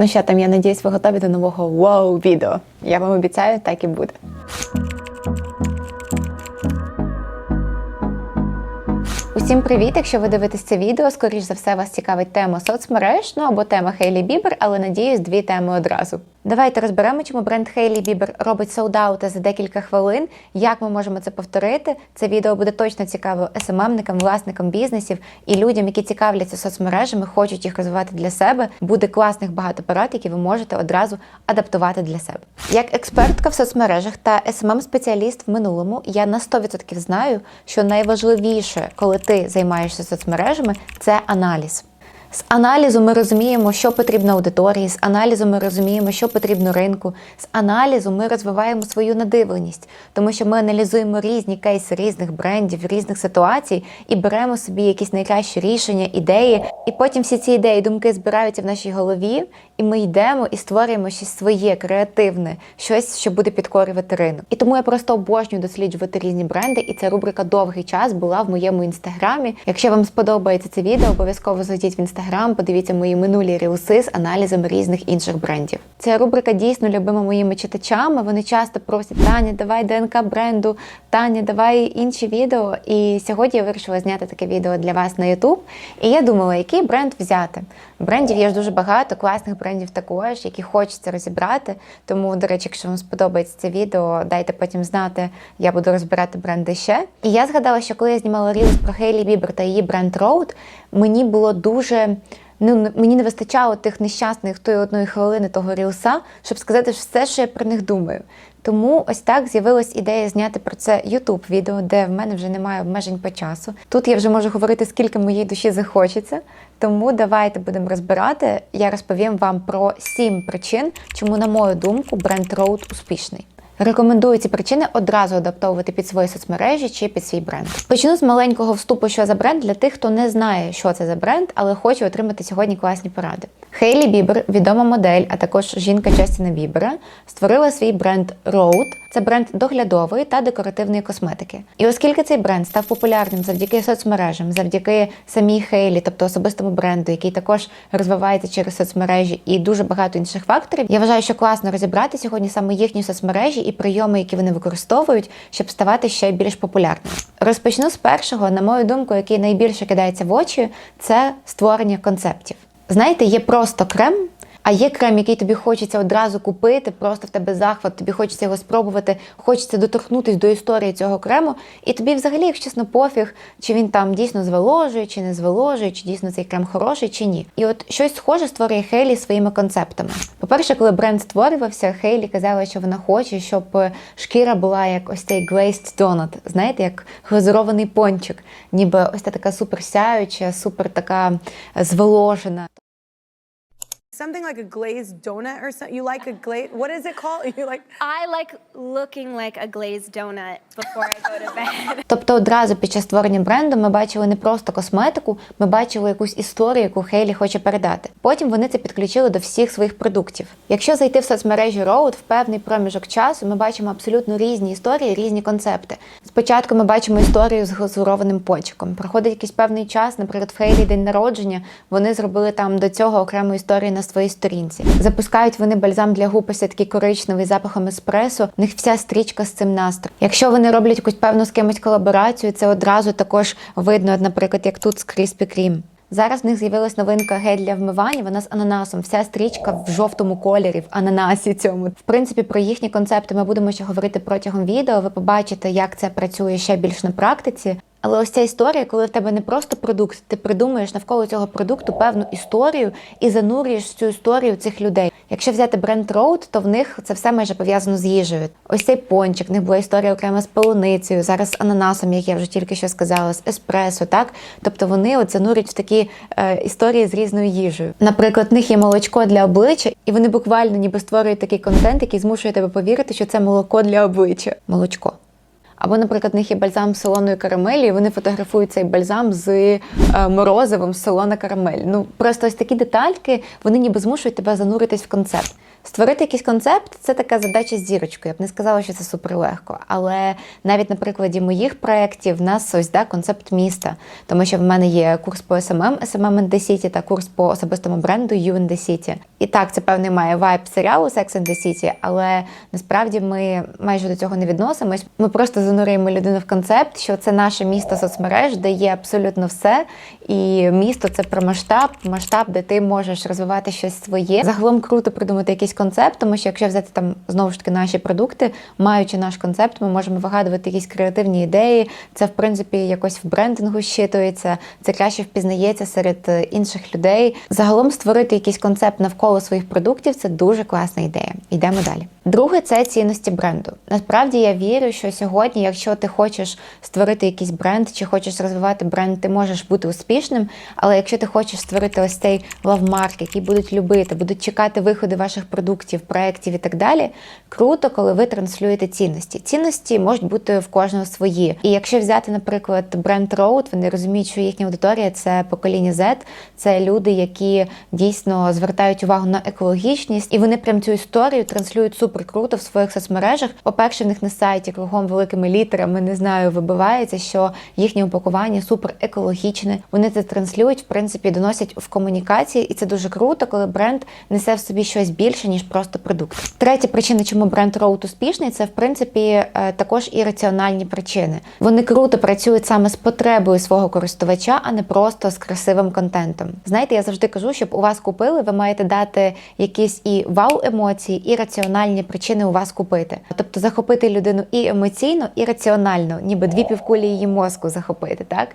Ну що там, я надіюсь, ви готові до нового вау відео. Я вам обіцяю, так і буде. Усім привіт! Якщо ви дивитесь це відео, скоріш за все вас цікавить тема соцмереж, ну або тема Хейлі Бібер, але надіюсь, дві теми одразу. Давайте розберемо, чому бренд Хейлі Бібер робить солдаути за декілька хвилин. Як ми можемо це повторити? Це відео буде точно цікаво СММникам, власникам бізнесів і людям, які цікавляться соцмережами, хочуть їх розвивати для себе. Буде класних багато порад, які ви можете одразу адаптувати для себе. Як експертка в соцмережах та smm спеціаліст в минулому, я на 100% знаю, що найважливіше, коли ти займаєшся соцмережами, це аналіз. З аналізу ми розуміємо, що потрібно аудиторії, з аналізу ми розуміємо, що потрібно ринку. З аналізу ми розвиваємо свою надивленість, тому що ми аналізуємо різні кейси різних брендів, різних ситуацій і беремо собі якісь найкращі рішення, ідеї. І потім всі ці ідеї, думки збираються в нашій голові, і ми йдемо і створюємо щось своє, креативне, щось, що буде підкорювати ринок. І тому я просто обожнюю досліджувати різні бренди, і ця рубрика довгий час була в моєму інстаграмі. Якщо вам сподобається це відео, обов'язково зайдіть в інстаграм, подивіться мої минулі рілси з аналізами різних інших брендів. Ця рубрика дійсно любима моїми читачами. Вони часто просять Таня, давай ДНК бренду, Таня, давай інші відео. І сьогодні я вирішила зняти таке відео для вас на YouTube. І я думала, який бренд взяти. Брендів є ж дуже багато, класних брендів також, які хочеться розібрати. Тому, до речі, якщо вам сподобається це відео, дайте потім знати, я буду розбирати бренди ще. І я згадала, що коли я знімала рілс про Хейлі Бібер та її бренд Road, мені було дуже. Ну, мені не вистачало тих нещасних тої одної хвилини того рілса, щоб сказати все, що я про них думаю. Тому ось так з'явилась ідея зняти про це youtube відео, де в мене вже немає обмежень по часу. Тут я вже можу говорити, скільки моїй душі захочеться. Тому давайте будемо розбирати. Я розповім вам про сім причин, чому, на мою думку, бренд Road успішний. Рекомендую ці причини одразу адаптовувати під свої соцмережі чи під свій бренд. Почну з маленького вступу, що за бренд для тих, хто не знає, що це за бренд, але хоче отримати сьогодні класні поради. Хейлі Бібер, відома модель, а також жінка Джастіна Бібера, створила свій бренд Road. Це бренд доглядової та декоративної косметики. І оскільки цей бренд став популярним завдяки соцмережам, завдяки самій Хейлі, тобто особистому бренду, який також розвивається через соцмережі і дуже багато інших факторів, я вважаю, що класно розібрати сьогодні саме їхні соцмережі і прийоми, які вони використовують, щоб ставати ще більш популярними. Розпочну з першого, на мою думку, який найбільше кидається в очі, це створення концептів. Знаєте, є просто крем. А є крем, який тобі хочеться одразу купити, просто в тебе захват, тобі хочеться його спробувати, хочеться доторкнутися до історії цього крему. І тобі, взагалі, якщо чесно, пофіг, чи він там дійсно зволожує, чи не зволожує, чи дійсно цей крем хороший, чи ні. І от щось схоже створює Хейлі своїми концептами. По-перше, коли бренд створювався, Хейлі казала, що вона хоче, щоб шкіра була як ось цей glazed donut, знаєте, як глазурований пончик, ніби ось та така супер сяюча, супер така зволожена. Something like a glazed donut or something. You like a glaze? What is it called? You like? I like looking like a glazed donut before I go to bed. Тобто одразу під час створення бренду ми бачили не просто косметику, ми бачили якусь історію, яку Хейлі хоче передати. Потім вони це підключили до всіх своїх продуктів. Якщо зайти в соцмережі Road, в певний проміжок часу ми бачимо абсолютно різні історії, різні концепти. Спочатку ми бачимо історію з глазурованим пончиком. Проходить якийсь певний час, наприклад, в Хейлі день народження. Вони зробили там до цього окрему історію на своїй сторінці. Запускають вони бальзам для губ, ось такий коричневий запахом еспресо. В них вся стрічка з цим настроєм. Якщо вони роблять якусь певну з кимось колаборацію, це одразу також видно, наприклад, як тут з Кріспі Крім. Зараз в них з'явилась новинка гель для вмивання. Вона з ананасом. Вся стрічка в жовтому кольорі, в ананасі цьому. В принципі, про їхні концепти ми будемо ще говорити протягом відео. Ви побачите, як це працює ще більш на практиці. Але ось ця історія, коли в тебе не просто продукт, ти придумуєш навколо цього продукту певну історію і занурюєш цю історію цих людей. Якщо взяти бренд Road, то в них це все майже пов'язано з їжею. Ось цей пончик, в них була історія окрема з полуницею, зараз з ананасом, як я вже тільки що сказала, з еспресо, так? Тобто вони от занурюють в такі е, історії з різною їжею. Наприклад, в них є молочко для обличчя, і вони буквально ніби створюють такий контент, який змушує тебе повірити, що це молоко для обличчя. Молочко. Або, наприклад, в них є бальзам з солоною карамелі, і вони фотографують цей бальзам з е, морозивом з солона карамель. Ну просто ось такі детальки, вони ніби змушують тебе зануритись в концепт. Створити якийсь концепт це така задача з зірочкою. Я б не сказала, що це суперлегко. Але навіть на прикладі моїх проєктів в нас ось да, концепт міста, тому що в мене є курс по SMM, SMM in the City та курс по особистому бренду You in the City. І так, це певний має вайб серіалу Sex and the City, але насправді ми майже до цього не відносимось. Ми просто занурюємо людину в концепт, що це наше місто соцмереж, де є абсолютно все. І місто це про масштаб, масштаб, де ти можеш розвивати щось своє. Загалом круто придумати якийсь концепт, тому що якщо взяти там знову ж таки наші продукти, маючи наш концепт, ми можемо вигадувати якісь креативні ідеї. Це в принципі якось в брендингу щитується, це краще впізнається серед е, інших людей. Загалом створити якийсь концепт навколо своїх продуктів це дуже класна ідея. Йдемо далі. Друге це цінності бренду. Насправді я вірю, що сьогодні, якщо ти хочеш створити якийсь бренд чи хочеш розвивати бренд, ти можеш бути успішним. Але якщо ти хочеш створити ось цей лавмарк, який будуть любити, будуть чекати виходи ваших продуктів, проєктів і так далі. Круто, коли ви транслюєте цінності. Цінності можуть бути в кожного свої. І якщо взяти, наприклад, бренд Road, вони розуміють, що їхня аудиторія це покоління Z, це люди, які дійсно звертають увагу на екологічність, і вони прям цю історію транслюють супер круто в своїх соцмережах. По-перше, в них на сайті кругом великими літерами не знаю, вибивається, що їхнє упакування супер екологічне. Вони це транслюють, в принципі, доносять в комунікації, і це дуже круто, коли бренд несе в собі щось більше ніж просто продукт. Третя причина, чому бренд Road успішний, це в принципі е, також і раціональні причини. Вони круто працюють саме з потребою свого користувача, а не просто з красивим контентом. Знаєте, я завжди кажу, щоб у вас купили, ви маєте дати якісь і вау емоції, і раціональні причини у вас купити. Тобто захопити людину і емоційно, і раціонально, ніби дві півкулі її мозку захопити, так?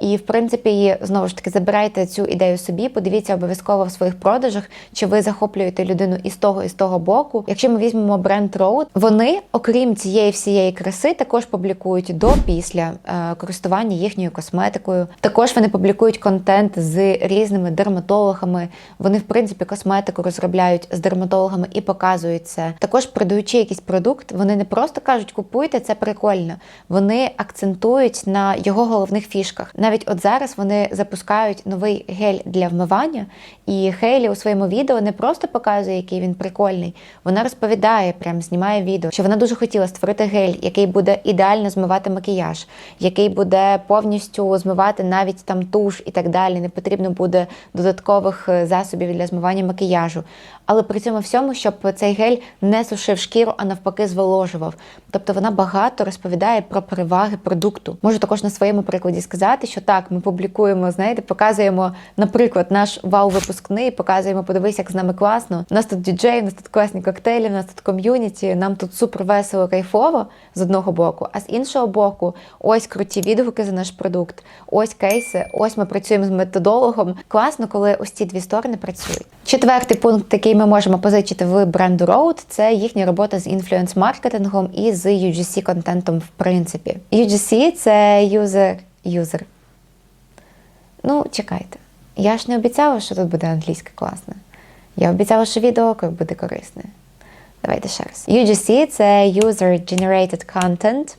І в принципі, знову ж таки, забирайте цю ідею собі, подивіться обов'язково в своїх продажах, чи ви захоплюєте людину і з того, і з того боку. Якщо ми візьмемо бренд Road, вони, окрім цієї всієї краси, також публікують до після е, користування їхньою косметикою. Також вони публікують контент з різними дерматологами. Вони, в принципі, косметику розробляють з дерматологами і показують це. Також продаючи якийсь продукт, вони не просто кажуть, купуйте це прикольно. Вони акцентують на його головних фішках. Навіть от зараз вони запускають новий гель для вмивання, і Хейлі у своєму відео не просто показує, який він прикольний. Вона розповідає, прям знімає відео, що вона дуже хотіла створити гель, який буде ідеально змивати макіяж, який буде повністю змивати навіть там туш і так далі. Не потрібно буде додаткових е, засобів для змивання макіяжу. Але при цьому всьому, щоб цей гель не сушив шкіру, а навпаки зволожував. Тобто вона багато розповідає про переваги продукту. Можу також на своєму прикладі сказати, що так, ми публікуємо, знаєте, показуємо, наприклад, наш вау-випускний, показуємо, подивись, як з нами класно. У нас тут діджей, у нас тут класні коктейлі, у нас тут ком'юніті, нам тут супер весело, кайфово з одного боку, а з іншого боку, ось круті відгуки за наш продукт, ось кейси, ось ми працюємо з методологом. Класно, коли ось ці дві сторони працюють. Четвертий пункт, який ми можемо позичити в бренду Road, це їхня робота з інфлюенс-маркетингом і з UGC контентом, в принципі. UGC – це user user. Ну, чекайте. Я ж не обіцяла, що тут буде англійська класна. Я обіцяла, що відео буде корисне. Давайте ще раз. UGC це User Generated Content.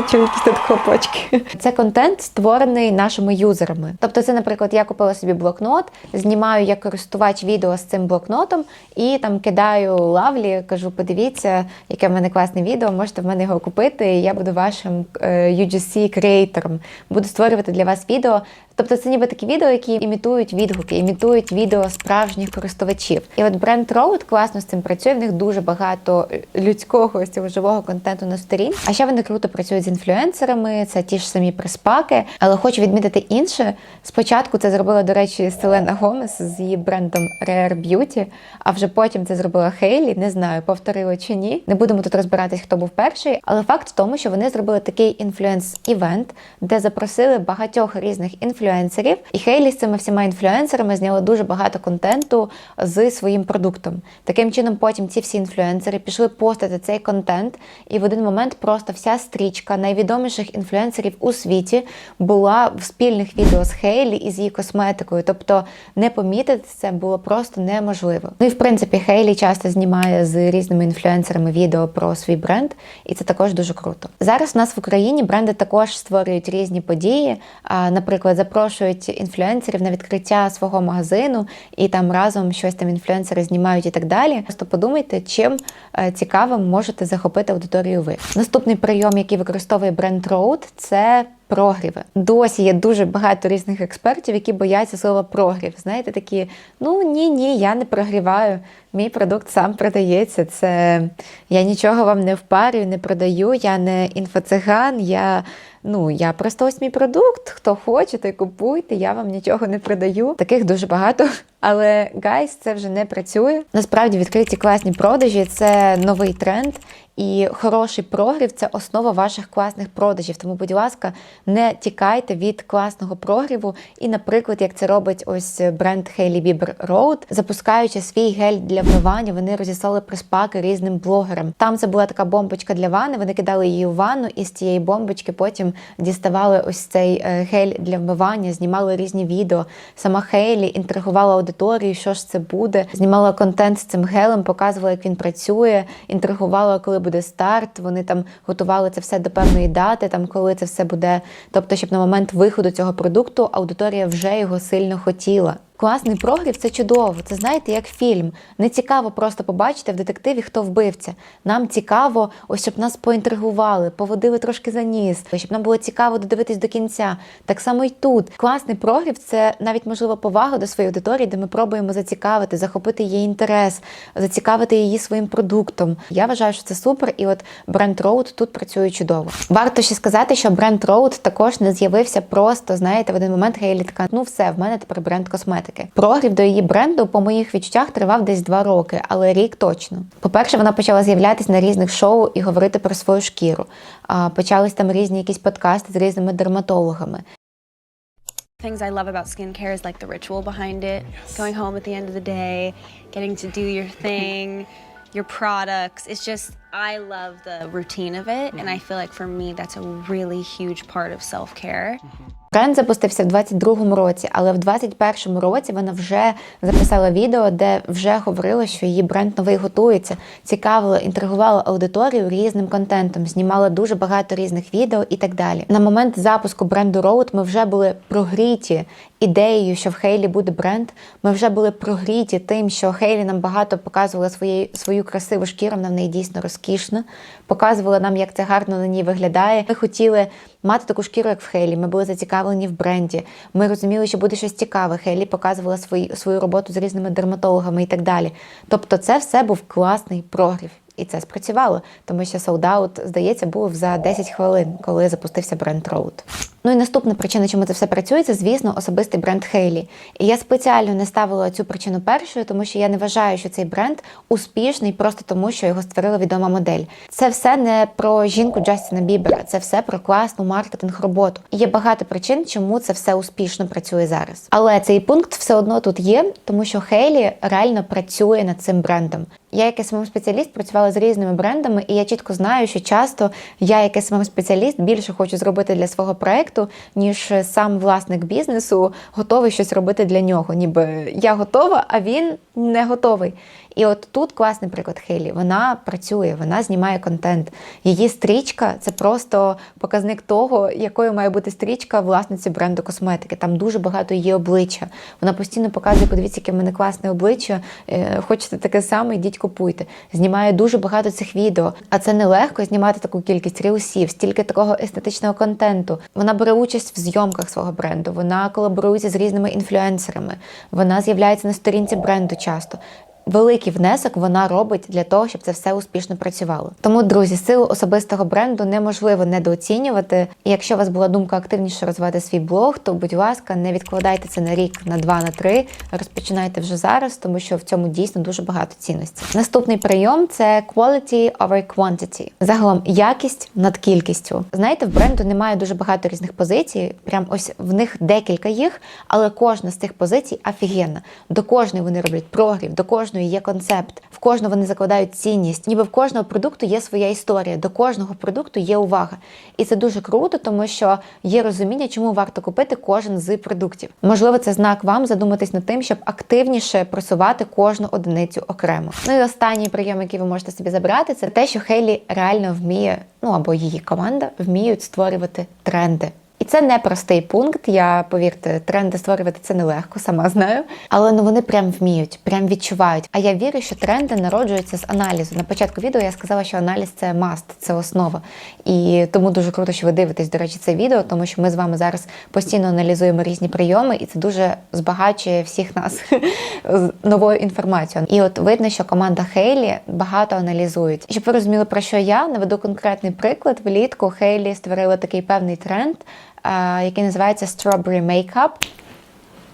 Хочу якісь тут хлопочки. Це контент, створений нашими юзерами. Тобто, це, наприклад, я купила собі блокнот, знімаю як користувач відео з цим блокнотом і там кидаю лавлі, кажу: подивіться, яке в мене класне відео, можете в мене його купити. і Я буду вашим е, UGC креатором. Буду створювати для вас відео. Тобто це ніби такі відео, які імітують відгуки, імітують відео справжніх користувачів. І от бренд Road класно з цим працює. В них дуже багато людського ось цього живого контенту на сторін. А ще вони круто працюють з інфлюенсерами, це ті ж самі приспаки. Але хочу відмітити інше. Спочатку це зробила, до речі, Селена Гомес з її брендом Rare Beauty, а вже потім це зробила Хейлі. Не знаю, повторила чи ні. Не будемо тут розбиратись, хто був перший. Але факт в тому, що вони зробили такий інфлюенс-івент, де запросили багатьох різних інфлюенсерів, і Хейлі з цими всіма інфлюенсерами зняли дуже багато контенту з своїм продуктом. Таким чином, потім ці всі інфлюенсери пішли постати цей контент, і в один момент просто вся стрічка. Бомбочка найвідоміших інфлюенсерів у світі була в спільних відео з Хейлі і з її косметикою. Тобто не помітити це було просто неможливо. Ну і в принципі Хейлі часто знімає з різними інфлюенсерами відео про свій бренд, і це також дуже круто. Зараз у нас в Україні бренди також створюють різні події. Наприклад, запрошують інфлюенсерів на відкриття свого магазину, і там разом щось там інфлюенсери знімають і так далі. Просто подумайте, чим е, цікавим можете захопити аудиторію ви. Наступний прийом, який використовує бренд Road, це прогріви. Досі є дуже багато різних експертів, які бояться слова прогрів. Знаєте, такі: ну ні, ні, я не прогріваю. Мій продукт сам продається. Це я нічого вам не впарюю, не продаю, я не інфоциган, я. Ну, я просто ось мій продукт. Хто хоче, той купуйте, я вам нічого не продаю. Таких дуже багато. Але гайс, це вже не працює. Насправді відкриті класні продажі це новий тренд. І хороший прогрів це основа ваших класних продажів. Тому, будь ласка, не тікайте від класного прогріву. І, наприклад, як це робить ось бренд Hailey Bieber Road, запускаючи свій гель для вмивання, вони розіслали приспаки різним блогерам. Там це була така бомбочка для ванни. Вони кидали її у ванну, і з цієї бомбочки потім діставали ось цей е, гель для вмивання, знімали різні відео. Сама Хейлі інтригувала аудиторію, що ж це буде. Знімала контент з цим гелем, показувала, як він працює, інтригувала, коли буде старт. Вони там готували це все до певної дати, там коли це все буде. Тобто, щоб на момент виходу цього продукту аудиторія вже його сильно хотіла. Класний прогрів це чудово. Це знаєте, як фільм. Не цікаво просто побачити в детективі, хто вбивця. Нам цікаво, ось щоб нас поінтригували, поводили трошки за ніс, щоб нам було цікаво додивитись до кінця. Так само й тут. Класний прогрів це навіть можливо повага до своєї аудиторії, де ми пробуємо зацікавити, захопити її інтерес, зацікавити її своїм продуктом. Я вважаю, що це супер, і от бренд Road тут працює чудово. Варто ще сказати, що бренд Road також не з'явився просто. Знаєте, в один момент Гейлі така, ну все, в мене тепер бренд косметики. Прогрів до її бренду, по моїх відчуттях, тривав десь два роки, але рік точно. По-перше, вона почала з'являтись на різних шоу і говорити про свою шкіру. А, почались там різні якісь подкасти з різними дерматологами. Things I love about skincare is like the ritual behind it. Yes. Going home at the end of the day, getting to do your thing, your products. It's just, I love the routine of it. And I feel like for me, that's a really huge part of self care. Бренд запустився в 22-му році, але в 21-му році вона вже записала відео, де вже говорила, що її бренд новий готується, цікавила, інтригувала аудиторію різним контентом, знімала дуже багато різних відео і так далі. На момент запуску бренду Road ми вже були прогріті ідеєю, що в Хейлі буде бренд. Ми вже були прогріті тим, що Хейлі нам багато показувала своєї свою красиву шкіру, вона в неї дійсно розкішна. Показувала нам, як це гарно на ній виглядає. Ми хотіли мати таку шкіру, як в Хейлі. Ми були зацікавлені в бренді. Ми розуміли, що буде щось цікаве. Хейлі показувала свої, свою роботу з різними дерматологами і так далі. Тобто, це все був класний прогрів. І це спрацювало, тому що солдаут, здається, був за 10 хвилин, коли запустився бренд Road. Ну і наступна причина, чому це все працює, це, звісно, особистий бренд Хейлі. І я спеціально не ставила цю причину першою, тому що я не вважаю, що цей бренд успішний просто тому, що його створила відома модель. Це все не про жінку Джастіна Бібера, це все про класну маркетинг роботу. Є багато причин, чому це все успішно працює зараз. Але цей пункт все одно тут є, тому що Хейлі реально працює над цим брендом. Я, як СММ спеціаліст, працювала з різними брендами, і я чітко знаю, що часто я, як СММ спеціаліст, більше хочу зробити для свого проекту, ніж сам власник бізнесу готовий щось робити для нього. Ніби я готова, а він не готовий. І от тут класний приклад Хейлі. Вона працює, вона знімає контент. Її стрічка це просто показник того, якою має бути стрічка власниці бренду косметики. Там дуже багато її обличчя. Вона постійно показує, подивіться, яке в мене класне обличчя. Е, Хочете таке саме, йдіть купуйте. Знімає дуже багато цих відео. А це нелегко знімати таку кількість рілсів, стільки такого естетичного контенту. Вона бере участь в зйомках свого бренду. Вона колаборується з різними інфлюенсерами. Вона з'являється на сторінці бренду часто. Великий внесок вона робить для того, щоб це все успішно працювало. Тому, друзі, силу особистого бренду неможливо недооцінювати. І якщо у вас була думка активніше розвивати свій блог, то будь ласка, не відкладайте це на рік, на два, на три. Розпочинайте вже зараз, тому що в цьому дійсно дуже багато цінності. Наступний прийом це quality over quantity. Загалом якість над кількістю. Знаєте, в бренду немає дуже багато різних позицій. Прям ось в них декілька їх, але кожна з цих позицій офігенна. До кожної вони роблять прогрів, до кожної є концепт. В кожного вони закладають цінність, ніби в кожного продукту є своя історія, до кожного продукту є увага. І це дуже круто, тому що є розуміння, чому варто купити кожен з продуктів. Можливо, це знак вам задуматись над тим, щоб активніше просувати кожну одиницю окремо. Ну і останній прийом, який ви можете собі забрати, це те, що Хейлі реально вміє, ну або її команда вміють створювати тренди. Це не простий пункт. Я повірте, тренди створювати це нелегко, сама знаю. Але ну вони прям вміють, прям відчувають. А я вірю, що тренди народжуються з аналізу. На початку відео я сказала, що аналіз це маст, це основа. І тому дуже круто, що ви дивитесь, до речі, це відео, тому що ми з вами зараз постійно аналізуємо різні прийоми, і це дуже збагачує всіх нас з новою інформацією. І от видно, що команда Хейлі багато аналізують. Щоб ви розуміли, про що я наведу конкретний приклад. Влітку Хейлі створила такий певний тренд, який називається Strawberry Makeup.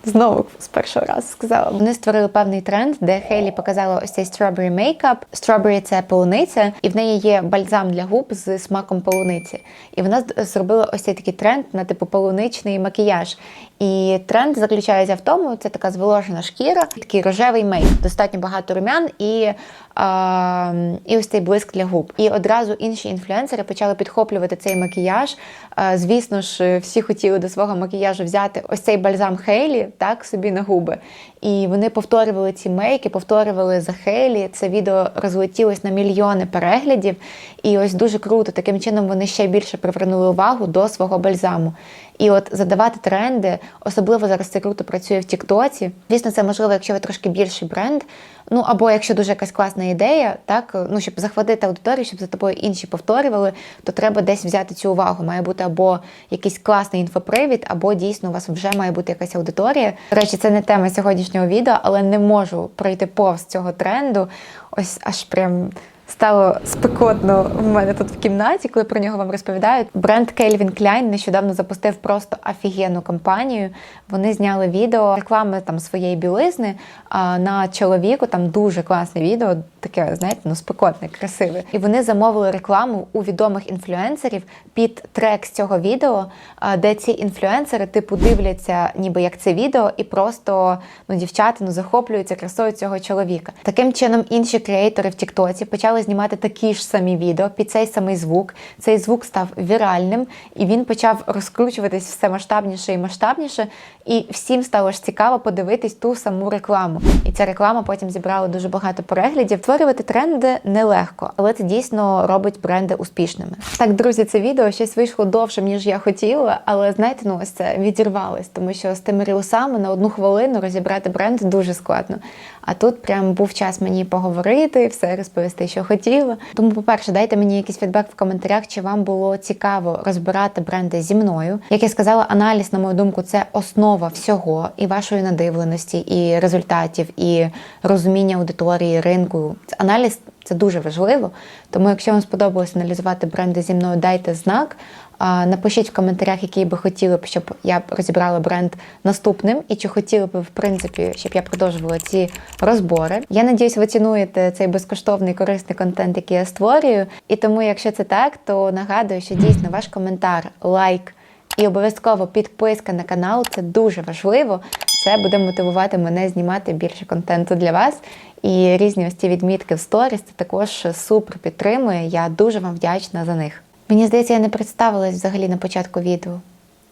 Знову з першого разу сказала. Вони створили певний тренд, де Хейлі показала ось цей strawberry makeup. Strawberry – це полуниця, і в неї є бальзам для губ з смаком полуниці. І вона зробила ось цей такий тренд на типу полуничний макіяж. І тренд заключається в тому, це така зволожена шкіра, такий рожевий мейк, достатньо багато румян і, а, і ось цей блиск для губ. І одразу інші інфлюенсери почали підхоплювати цей макіяж. А, звісно ж, всі хотіли до свого макіяжу взяти ось цей бальзам Хейлі, так собі на губи. І вони повторювали ці мейки, повторювали за Хейлі. Це відео розлетілось на мільйони переглядів. І ось дуже круто. Таким чином вони ще більше привернули увагу до свого бальзаму. І от задавати тренди, особливо зараз це круто працює в Тіктоці. Звісно, це можливо, якщо ви трошки більший бренд. Ну або якщо дуже якась класна ідея, так ну щоб захватити аудиторію, щоб за тобою інші повторювали, то треба десь взяти цю увагу. Має бути або якийсь класний інфопривід, або дійсно у вас вже має бути якась аудиторія. До речі, це не тема сьогоднішнього відео, але не можу пройти повз цього тренду. Ось аж прям. Стало спекотно в мене тут в кімнаті, коли про нього вам розповідають. Бренд Calvin Klein нещодавно запустив просто офігенну кампанію. Вони зняли відео реклами там своєї білизни а, на чоловіку. Там дуже класне відео, таке, знаєте, ну спекотне, красиве. І вони замовили рекламу у відомих інфлюенсерів під трек з цього відео, а, де ці інфлюенсери, типу, дивляться, ніби як це відео, і просто ну, дівчата ну, захоплюються красою цього чоловіка. Таким чином, інші креатори в Тіктоці почали знімати такі ж самі відео під цей самий звук. Цей звук став віральним, і він почав розкручуватись все масштабніше і масштабніше. І всім стало ж цікаво подивитись ту саму рекламу. І ця реклама потім зібрала дуже багато переглядів. Створювати тренди нелегко, але це дійсно робить бренди успішними. Так, друзі, це відео щось вийшло довше, ніж я хотіла, але знаєте, ну ось це відірвалось, тому що з тими рілсами на одну хвилину розібрати бренд дуже складно. А тут прям був час мені поговорити, все розповісти, що хотіла. Тому, по-перше, дайте мені якийсь фідбек в коментарях, чи вам було цікаво розбирати бренди зі мною. Як я сказала, аналіз, на мою думку, це основа всього і вашої надивленості, і результатів, і розуміння аудиторії, ринку. Аналіз це дуже важливо. Тому, якщо вам сподобалось аналізувати бренди зі мною, дайте знак. Напишіть в коментарях, який би хотіли б, щоб я розібрала бренд наступним, і чи хотіли б, в принципі, щоб я продовжувала ці розбори. Я надіюсь, ви цінуєте цей безкоштовний корисний контент, який я створюю. І тому, якщо це так, то нагадую, що дійсно ваш коментар, лайк і обов'язково підписка на канал це дуже важливо. Це буде мотивувати мене знімати більше контенту для вас. І різні ось ці відмітки в сторіс це також супер підтримує. Я дуже вам вдячна за них. Мені здається, я не представилась взагалі на початку відео.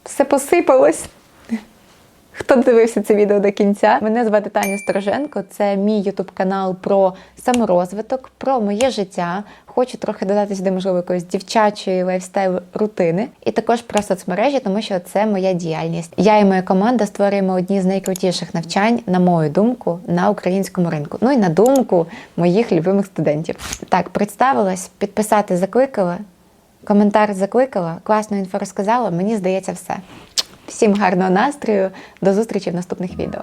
Все посипалось. Хто дивився це відео до кінця? Мене звати Таня Стороженко. Це мій ютуб канал про саморозвиток, про моє життя. Хочу трохи додати сюди, можливо, якоїсь дівчачої лайфстайл рутини, і також про соцмережі, тому що це моя діяльність. Я і моя команда створюємо одні з найкрутіших навчань, на мою думку, на українському ринку. Ну і на думку моїх любимих студентів. Так, представилась, підписати закликала, коментар закликала, класну інфу розказала. Мені здається, все. Всім гарного настрою, до зустрічі в наступних відео.